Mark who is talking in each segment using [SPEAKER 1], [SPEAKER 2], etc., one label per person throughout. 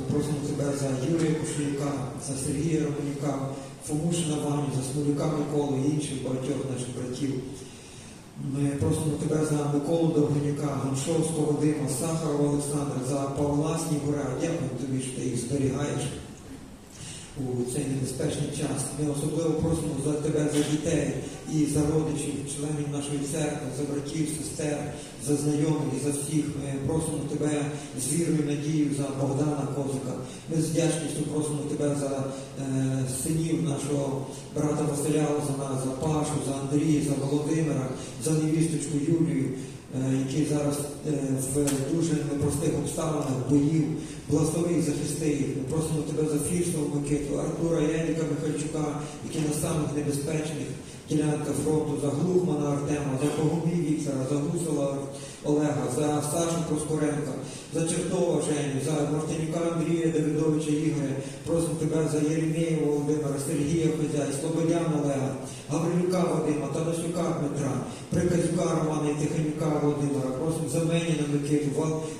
[SPEAKER 1] Ми просимо тебе за Юрія Кушелюка, за Сергія Романюка, Фомушина Ваню, за Смолюка Миколу і інших багатьох наших братів. Ми просимо тебе за Миколу Довгонюка, Ганшовського Вадима, Сахарова Олександра, за Павла Снігура. Дякую тобі, що ти їх зберігаєш у цей небезпечний час. Ми особливо просимо за тебе, за дітей і за родичів, членів нашої церкви, за братів, сестер, за знайомих за всіх. Ми просимо тебе з вірою надією за Богдана Козика. Ми з вдячністю просимо тебе за е, синів нашого брата Василя Лозана, за Пашу, за Андрія, за Володимира, за невісточку Юлію. Е, Які зараз е, в дуже непростих обставинах боїв, благослови захисти їх. Ми просимо тебе за Фірсову Микиту, Артура і Еліка Михальчука, які на самих небезпечних ділянках фронту, за Глухмана Артема, за Погумій Віктора, за Гусела Олега, за Сашу Проскоренка, за Чертова Женю, за Мартинюка Андрія Давидовича Ігоря. Просимо тебе за Єремєя Володимира, Сергія Хозяй, Слободяна Олега, Гаврилюка Вадима, Танасюка Дмитра, Приказюка Романа і Тиханюка Володимира. Просимо за Меніна Микиту,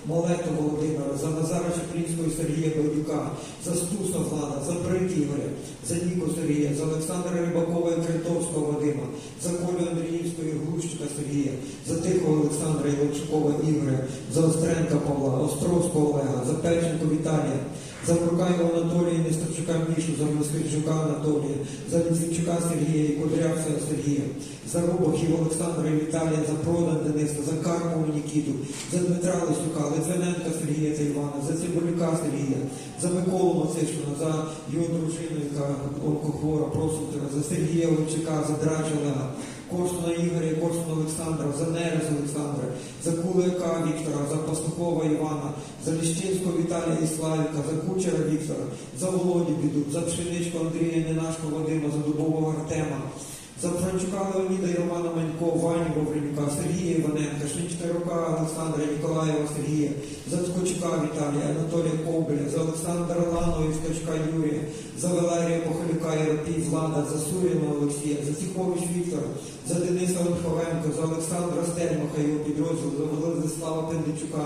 [SPEAKER 1] Молету Володимира, за Назара Чаплінського Сергія Байдюка, за Стуса Влада, за Брик Ігоря, за Ніко Сергія, за Олександра Рибакова і Критовського Вадима, за Колю Андріївського і Глущика Сергія, за Тихого Олександра і Ігоря, за Остренка Павла, Островського Олега, за Печенко Віталія, за Муркаєва Анатолія Нестерчука Мішу, за Москвичука Анатолія, за Ліцівчука Сергія і Кудрявця Сергія, за Рубахів Олександра і Віталія, за Продан Дениса, за Карпову Нікіту, за Дмитра Лисюка, Литвиненка Сергія та Івана, за Цибулюка Сергія, за Миколу Мацишина, за його дружину, яка онкохвора, просимо за Сергія Левчука, за Олега, Корсуна Ігоря, і Корсуна Олександра, за Нерез Олександра, за Кулика Віктора, за Пастухова Івана, за Ліщинського Віталія і Славіка, за Кучера Віктора, за Володю Біду, за Пшеничку Андрія Ненашко Вадима, за Дубового Артема, за Франчука Леоніда і Романа Манько, Ваню Вовренюка, Сергія Іваненка, Шинчтарука Олександра Ніколаєва Сергія, за Ткачука Віталія, Анатолія Ковбеля, за Олександра Лану і Ткачука Юрія, за і за Суріна Олексія, за Тихович Віктора, за Дениса Ольховенко, за Олександра Стельмаха його підрозділ, за Владислава Пендичука,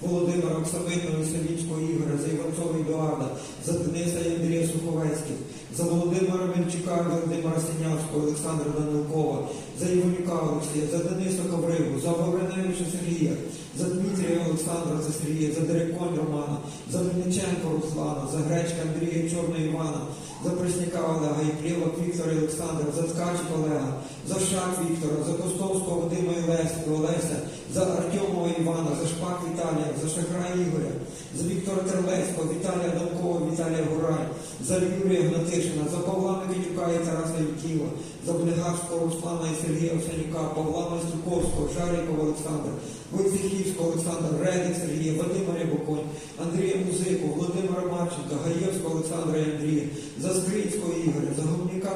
[SPEAKER 1] Володимира Оксамитного і Савінського Ігоря, за Іванцова Едуарда, за Дениса і Андрія Суховецьких, за Володимира Мельчука, і Володимира Синявського, Олександра Данилкова, за Іванюка Олексія, за Дениса Ковригу, за Вавриневича Сергія, за Дмитрія Олександра за Сергія, за Дереконь Романа, за Мельниченко Руслана, за Гречка Андрія Чорна Івана, за Пресняка Олега, Плєвок Віктора і Олександра, за Ткачик Олега, за Шак Віктора, за Костовського Вадима і Олеся, за Артемова Івана, за Шпак Віталія, за Шахра Ігоря, за Віктора Терлецького, Віталія Данкова, Віталія Гурай, за Юрія Гнатишина, за Павла Микитюка і Тараса Ютіва, за Блигавського Руслана і Сергія Овсянюка, Павла Масюковського, Шарікова Олександра, Войцехівського Олександра, Редик Сергія, Вадима Рябоконь, Андрія Музику, Володимира Марченка, Гаєвського Олександра і Андрія, за Скринського Ігоря,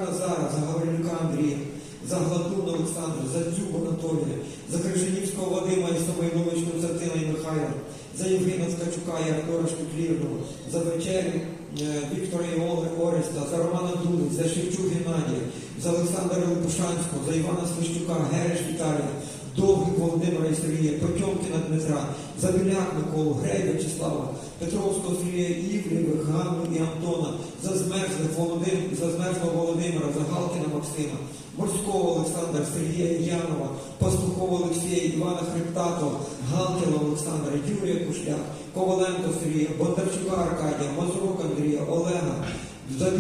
[SPEAKER 1] за Гомніка Назара, за Гаврилюка Андрія, за Гладун Олександра, за Дзюб Анатолія, за Крижанівського Вадима і Самойлович Константина і Михайла, за Євгена Ткачука і Артура Шпіклірного, за вечерю е, Віктора і Олег Ореста, за Романа Дулиць, за Шевчук Геннадія, за Олександра Лопушанського, за Івана Свищука, Гереш Віталія, Довгих Володимира і Сергія, Потьомкіна Дмитра, за Біляк Миколу, Грей Вячеслава, Петровського Сергія Івлєвих, Ганну і Антона, за Змерзлих Володим, за Володимира, за Галкіна Максима, Морського Олександра, Сергія Янова, Пастухова Олексія, Івана Хребтатова, Галкіна Олександра, Юрія Кушляк, Коваленко Сергія, Бондарчука Аркадія, Мазурук Андрія, Олега, за,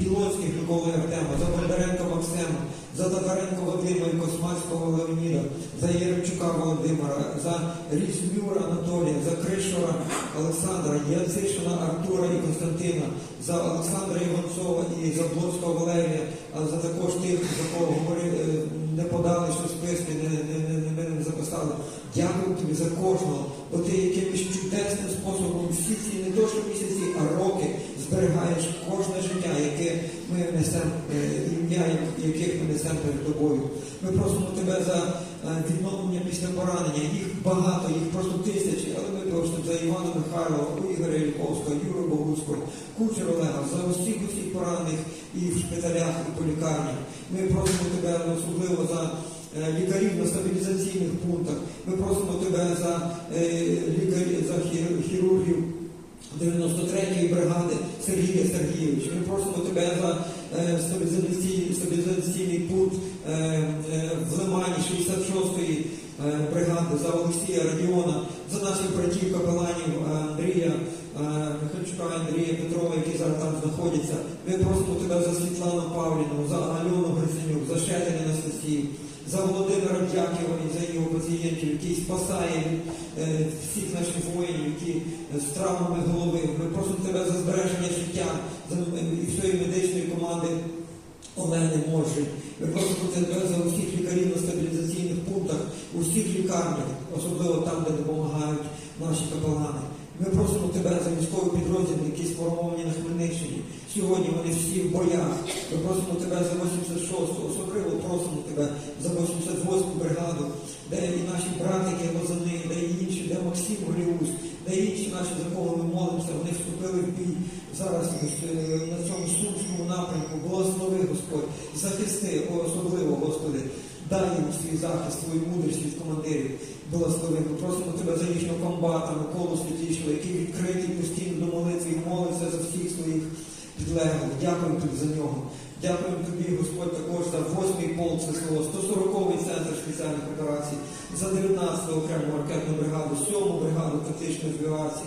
[SPEAKER 1] Білоцьких Миколи Артема, за Бондаренко Максима, за Татаренко Вадима і Космацького Леоніда, за Єремчука Володимира, за Різнюра Анатолія, за Кришора Олександра, Яцишина Артура і Константина, за Олександра Іванцова і за Блоцького Валерія, а за також тих, за кого говорили, е, не подали, що списки не, не, не, не, не записали. Дякую тобі за кожного, бо ти якимось чудесним способом всі ці не то що місяці, а роки зберігаєш кожне життя, яке ми несемо, е, ім'я, яких ми несемо перед тобою. Ми просимо тебе за е, відновлення після поранення. Їх багато, їх просто тисячі, але ми просимо за Івана Михайлова, Ігоря Ільковського, Юру Богуцького, Кучер Олега, за усіх усіх поранених і в шпиталях, і по лікарнях. Ми просимо тебе особливо за е, лікарів на стабілізаційних пунктах. Ми просимо тебе за лікарів, за хір- хірургів 93-ї бригади Сергія Сергійовича. Ми просимо тебе за е, стабілізаційний, пункт е, е, в Лимані 66-ї е, бригади, за Олексія Радіона, за наших братів капеланів Андрія е, Андрія Петрова, які зараз там знаходяться. Ми просимо тебе за Світлану Павліну, за Альону Гриценюк, за Шетелі Анастасію, за Володимира Дяківа пацієнтів, який спасає е, всіх наших воїнів, які е, з травмами голови. Ми просимо тебе за збереження життя е, і всієї медичної команди Олени Можи. Ми просимо тебе за усіх лікарів на стабілізаційних пунктах, у всіх лікарнях, особливо там, де допомагають наші капелани. Ми за військові підрозділи, які сформовані на Хмельниччині. Сьогодні вони всі в боях. Ми просимо тебе за 86-ту, особливо просимо тебе за 88-ту бригаду, де і наші братики Лозани, де і інші, де Максим Голіус, де інші наші за кого ми молимося, вони вступили в бій зараз е, на цьому сумському напрямку. Благослови Господь, захисти, особливо, Господи, дай їм свій захист, свою мудрість від командирів. Благослови. Ми просимо тебе за їхнього комбата, Миколу Святішого, який підлеглих. Дякуємо тобі за нього. Дякуємо тобі, Господь, також за 8-й полк ССО, 140-й центр спеціальних операцій, за 19-ту окрему ракетну бригаду, 7-му бригаду тактичної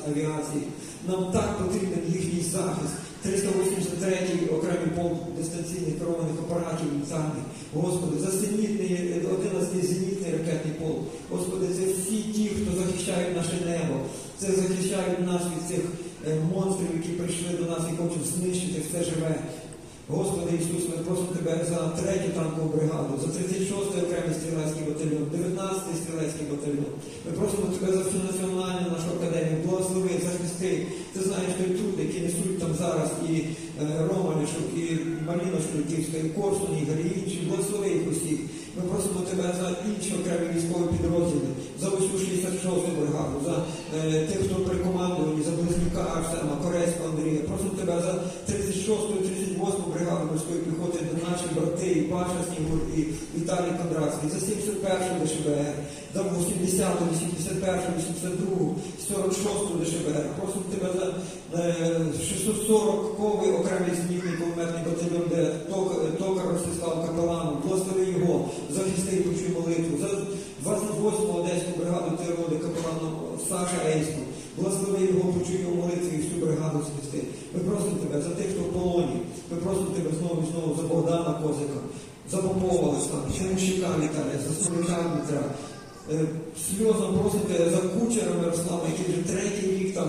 [SPEAKER 1] авіації-. Нам так потрібен їхній захист. 383-й окремий полк дистанційних керованих апаратів ліцарних. Господи, за зенітний, 11-й зенітний ракетний полк. Господи, це всі ті, хто захищають наше небо. Це захищають нас від цих монстрів, які прийшли до нас і хочуть знищити все живе. Господи Ісус, ми просимо Тебе за третю танкову бригаду, за 36-й окремий стрілецький батальйон, 19-й стрілецький батальйон. Ми просимо Тебе за всю національну нашу академію, благослови, захисти. Ти знаєш той труд, який несуть там зараз і е, Романішок, і Шульківська, і Корсун, і Гарі, інші. Благослови їх усіх. Ми просимо Тебе за інші окремі військові підрозділи, за усю 66-ту бригаду, за е, тих, хто при 36-ту і 38-ту бригаду морської піхоти, де наші брати, і Паша Снігур, і Віталій Кондратський, за 71-ту ДШБР, за 80-ту, 81-ту, 82-ту, 46-ту ДШБР. Просимо Тебе за е, 640-й окремий зенітний кулеметний батальйон, де Ток- Токар Ростислав Капелану, благослови його, захисти і почуй молитву, за 28-му Одеську бригаду ТРО, капелану Саша Ейську, благослови його, почуємо молитві і всю бригаду захисти. Ми просимо тебе за тих, хто в полоні. Ми просимо тебе знову і знову за Богдана Козика, за Попова Олександра, Чемщика Віталія, за Смолика Дмитра. Е, Сльозно просимо тебе за кучера Мирослава, який вже третій рік там